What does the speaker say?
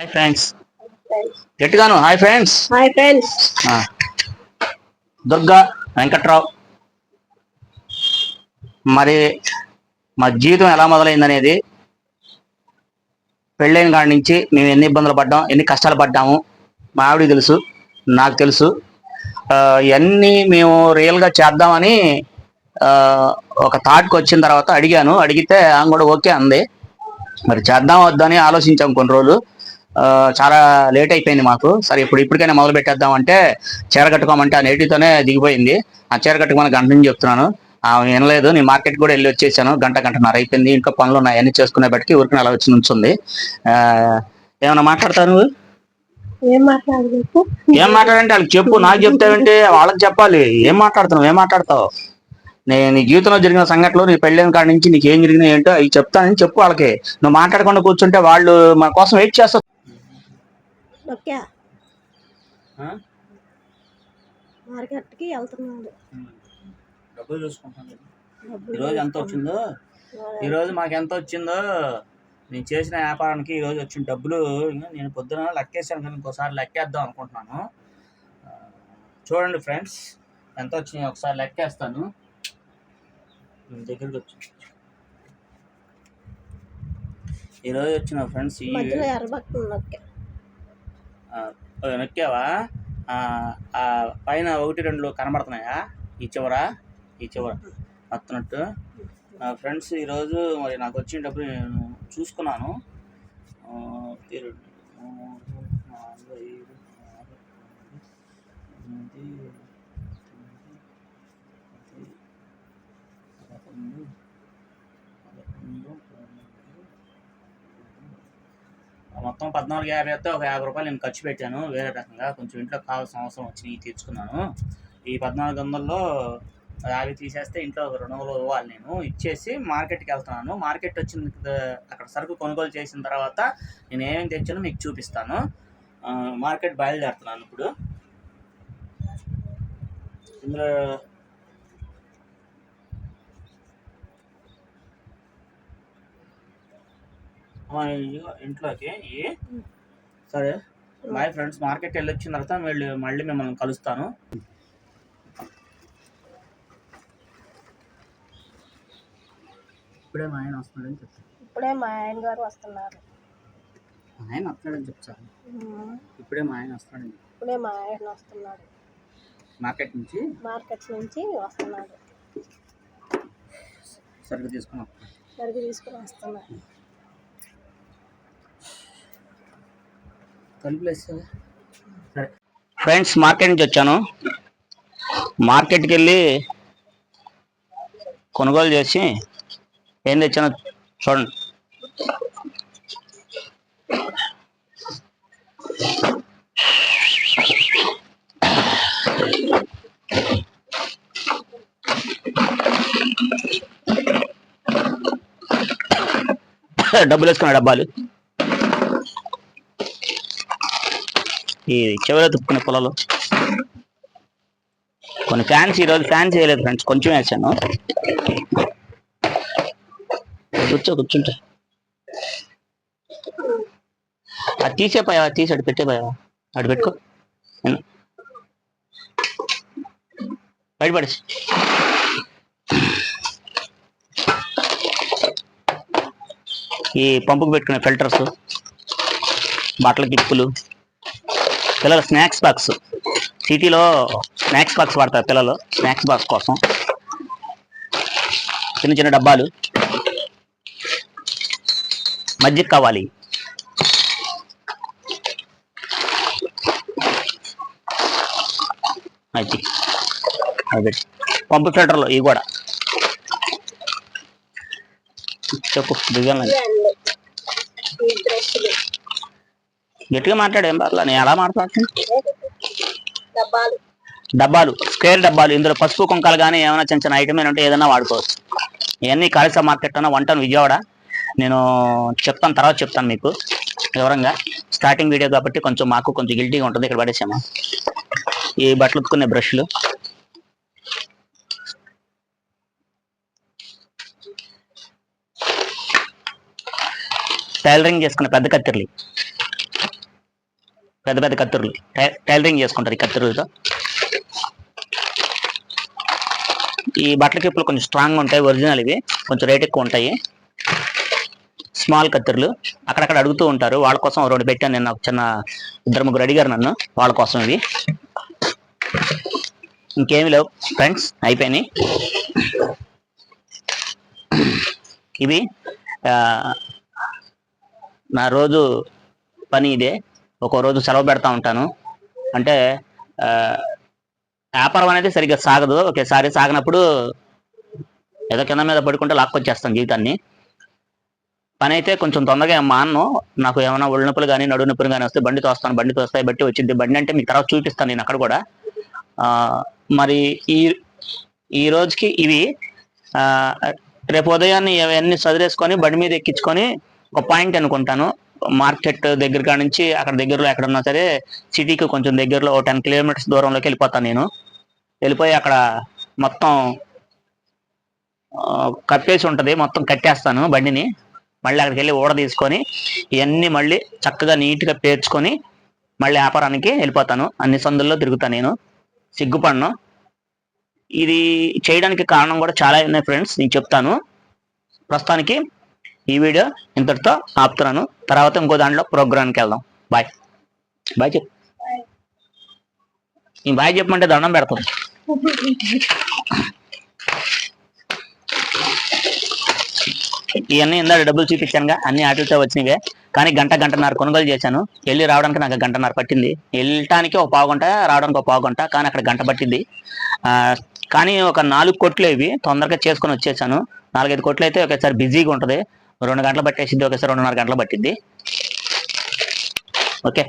Hi friends గట్టిగాను. Hi friends hi friends Durga Venkatrao. మరి మా జీవితం ఎలా మొదలైందనేది పెళ్ళైన కాడి నుంచి మేము ఎన్ని ఇబ్బందులు పడ్డాం ఎన్ని కష్టాలు పడ్డాము మా ఆవిడకి తెలుసు నాకు తెలుసు. ఇవన్నీ మేము రియల్గా చేద్దామని ఒక థాట్కి వచ్చిన తర్వాత అడిగాను. అడిగితే ఆమె కూడా ఓకే అంది. మరి చేద్దాం వద్దని ఆలోచించాం కొన్ని రోజులు. చాలా లేట్ అయిపోయింది మాకు. సరే ఇప్పుడు ఇప్పటికైనా మొదలు పెట్టేద్దాం అంటే చీర కట్టుకోమంటే ఆ నేటితోనే దిగిపోయింది. ఆ చీర కట్టుకోమని గంట నుంచి చెప్తున్నాను. ఆమె వినలేదు. నేను మార్కెట్ కూడా వెళ్ళి వచ్చేసాను. గంట గంటన్నర అయిపోయింది. ఇంకా పనులు ఉన్నాయి. అన్ని చేసుకునే బట్టి ఊరికి అలా వచ్చి నుంచుంది. ఆ, ఏమన్నా మాట్లాడతావు నువ్వు? ఏం ఏం మాట్లాడంటే వాళ్ళకి చెప్పు. నాకు చెప్తావంటే వాళ్ళకి చెప్పాలి. ఏం మాట్లాడుతున్నావు? ఏం మాట్లాడతావు? నేను నీ జీవితంలో జరిగిన సంఘటనలు నీ పెళ్ళైన కాడి నుంచి నీకు ఏం జరిగినాయి ఏంటో అవి చెప్తానని చెప్పు వాళ్ళకి. నువ్వు మాట్లాడకుండా కూర్చుంటే వాళ్ళు మన కోసం వెయిట్ చేస్తారు. ఓకే. మార్కెట్కి వెళ్తున్నాడు. డబ్బులు చూసుకుంటాను. ఈరోజు ఎంత వచ్చిందో? ఈరోజు మాకు ఎంత వచ్చిందో? నేను చేసిన వ్యాపారానికి ఈరోజు వచ్చిన డబ్బులు ఇంకా నేను పొద్దున లెక్కేసాను కానీ ఇంకోసారి లెక్కేద్దాం అనుకుంటున్నాను. చూడండి ఫ్రెండ్స్ ఎంత వచ్చినాయి ఒకసారి లెక్కేస్తాను. దగ్గరికి వచ్చి. ఈరోజు వచ్చిన ఫ్రెండ్స్ ఈ మధ్యలో ఎర్రబక్క ఓకే ఆ, ఓ, నొక్కావా? ఆ, పైన ఒకటి రెండు కనబడుతున్నాయా? ఈ చివర ఈ చివర. వస్తున్నట్టు ఫ్రెండ్స్ ఈరోజు మరి నాకు వచ్చిన డబ్బులు నేను చూసుకున్నాను. మొత్తం పద్నాలుగు యాభై అయితే ఒక యాభై రూపాయలు నేను ఖర్చు పెట్టాను. వేరే రకంగా కొంచెం ఇంట్లో కావాల్సిన అవసరం వచ్చినవి తీర్చుకున్నాను ఈ పద్నాలుగు వందల్లో యాభై తీసేస్తే ఇంట్లో ఒక రెండు వందలు ఇవ్వాలి నేను. ఇచ్చేసి మార్కెట్కి వెళ్తున్నాను. మార్కెట్ వచ్చిన అక్కడ సరుకు కొనుగోలు చేసిన తర్వాత నేను ఏమేమి తెచ్చానో మీకు చూపిస్తాను. మార్కెట్ బయలుదేరుతున్నాను ఇప్పుడు. ఇందులో ఇదిగో ఇంట్లోకి సరే బాయ్ ఫ్రెండ్స్ మార్కెట్ వెళ్ళి వచ్చిన తర్వాత మళ్ళీ మళ్ళీ మిమ్మల్ని కలుస్తాను. ఇప్పుడే మా ఆయన వస్తున్నాడని చెప్తాను. ఇప్పుడే మా ఆయన గారు వస్తున్నారు. ఆయన వస్తున్నాడని చెప్తాను. ఇప్పుడే మా ఆయన వస్తున్నాడని. ఇప్పుడే మా ఆయన వస్తున్నాడు. మార్కెట్ నుంచి? మార్కెట్ నుంచి వస్తున్నాడు. సరుకు తీసుకుని సరుకు తీసుకుని వస్తున్నాడు. సరే. ఫ్రెండ్స్ మార్కెట్ నుంచి వచ్చాను. మార్కెట్కి వెళ్ళి కొనుగోలు చేసి ఏం తెచ్చానో చూడండి. డబ్బులు వేసుకున్న డబ్బాలు. ఈ చివరి తిప్పుకునే పొలాలు. కొన్ని ఫ్యాన్స్ ఈరోజు ఫ్యాన్స్ వేయలేదు ఫ్రెండ్స్ కొంచెం వేసాను. కూర్చో కూర్చుంటా. అది తీసేపోయావా తీసి అటు పెట్టేపోయావా అటు పెట్టుకో. నేను- బయటపడేసి ఈ పంపుకు పెట్టుకునే ఫిల్టర్స్ బట్టల కిప్పులు పిల్లలు స్నాక్స్ బాక్స్. సిటీలో స్నాక్స్ బాక్స్ వాడతారు పిల్లలు స్నాక్స్ బాక్స్ కోసం. చిన్న చిన్న డబ్బాలు. మజ్జిగ కావాలి. అది అది. పంపు ఫిల్టర్లు ఇవి కూడా. చెప్పు దిగాను ఇవే అండి ఈ బ్రష్లు గట్టిగా మాట్లాడు ఏం పర్లా. నేను ఎలా మాట్లాడుతాను? డబ్బాలు. స్క్వేర్ డబ్బాలు. ఇందులో పసుపు కుంకాలు కానీ ఏమైనా చిన్న చిన్న ఐటమ్ ఉంటే ఏదైనా వాడుకోవచ్చు. ఇవన్నీ కాళిసా మార్కెట్ అన్న వంటను విజయవాడ. నేను చెప్తాను తర్వాత చెప్తాను మీకు వివరంగా. స్టార్టింగ్ వీడియో కాబట్టి కొంచెం మాకు కొంచెం గిల్టీగా ఉంటుంది ఇక్కడ పడేసాము. ఈ బట్టలు ఉతుకునే బ్రష్లు. టైలరింగ్ చేసుకునే పెద్ద కత్తిర్లు. పెద్ద పెద్ద కత్తుర్లు. టైలరింగ్ చేసుకుంటారు ఈ కత్తురులతో. ఈ బట్టల క్లిప్పులు కొంచెం స్ట్రాంగ్ ఉంటాయి ఒరిజినల్ ఇవి. కొంచెం రేట్ ఎక్కువ ఉంటాయి. స్మాల్ కత్తిర్లు. అక్కడక్కడ అడుగుతూ ఉంటారు వాళ్ళ కోసం రెండు పెట్టాను నేను ఒక చిన్న ఇద్దరు ముగ్గురు అడిగారు నన్ను వాళ్ళ కోసం ఇవి. ఇంకేమి లేవు ఫ్రెండ్స్ అయిపోయినాయి. ఇవి నా రోజు పని ఇదే. ఒక్కో రోజు సెలవు పెడతా ఉంటాను. అంటే వ్యాపారం అనేది సరిగ్గా సాగదు. ఒకేసారి సాగినప్పుడు ఏదో కింద మీద పడుకుంటే లాక్కొచ్చేస్తాను జీవితాన్ని. పని అయితే కొంచెం తొందరగా మాను నాకు ఏమైనా ఒళ్ళు నొప్పులు కానీ నడు నొప్పులు కానీ వస్తే బండి తోస్తాను. బండి తోస్తాయి బట్టి వచ్చింది. బండి అంటే మీకు తర్వాత చూపిస్తాను నేను అక్కడ కూడా. మరి ఈ ఈ రోజుకి ఇవి రేపు ఉదయాన్నే ఇవన్నీ చదివేసుకొని బండి మీద ఎక్కించుకొని ఒక పాయింట్ అనుకుంటాను. మార్కెట్ దగ్గర కాడ నుంచి అక్కడ దగ్గరలో ఎక్కడున్నా సరే సిటీకి కొంచెం దగ్గరలో ఒక టెన్ కిలోమీటర్స్ దూరంలోకి వెళ్ళిపోతాను నేను. వెళ్ళిపోయి అక్కడ మొత్తం కప్పేసి ఉంటుంది. మొత్తం కట్టేస్తాను బండిని. మళ్ళీ అక్కడికి వెళ్ళి ఊడ తీసుకొని ఇవన్నీ మళ్ళీ చక్కగా నీట్గా పేర్చుకొని మళ్ళీ వ్యాపారానికి వెళ్ళిపోతాను. అన్ని సందుల్లో తిరుగుతాను నేను. సిగ్గుపడను. ఇది చేయడానికి కారణం కూడా చాలా ఉన్నాయి ఫ్రెండ్స్ నేను చెప్తాను. ప్రస్తుతానికి ఈ వీడియో ఇంతటితో ఆపుతున్నాను. తర్వాత ఇంకో దాంట్లో ప్రోగ్రామ్కి వెళ్దాం. బాయ్ బాయ్ చెప్పు. ఈ బాయ్ చెప్పమంటే దండం పెడతాం. ఇవన్నీ ఇందా డబ్బులు చూపించానుగా అన్ని ఆటలతో వచ్చినవే. కానీ గంట గంటన్నర కొనుగోలు చేశాను. వెళ్ళి రావడానికి నాకు గంటన్నర పట్టింది. వెళ్ళటానికి ఒక పావు గంట రావడానికి ఒక పావు గంట కానీ అక్కడ గంట పట్టింది. కానీ ఒక నాలుగు కొట్లు ఇవి తొందరగా చేసుకొని వచ్చేసాను. నాలుగైదు కొట్లు అయితే ఒకేసారి బిజీగా ఉంటుంది. రెండు గంటలు పట్టేసిద్ది ఒకేసారి రెండున్నర గంటలు పట్టింది. ఓకే.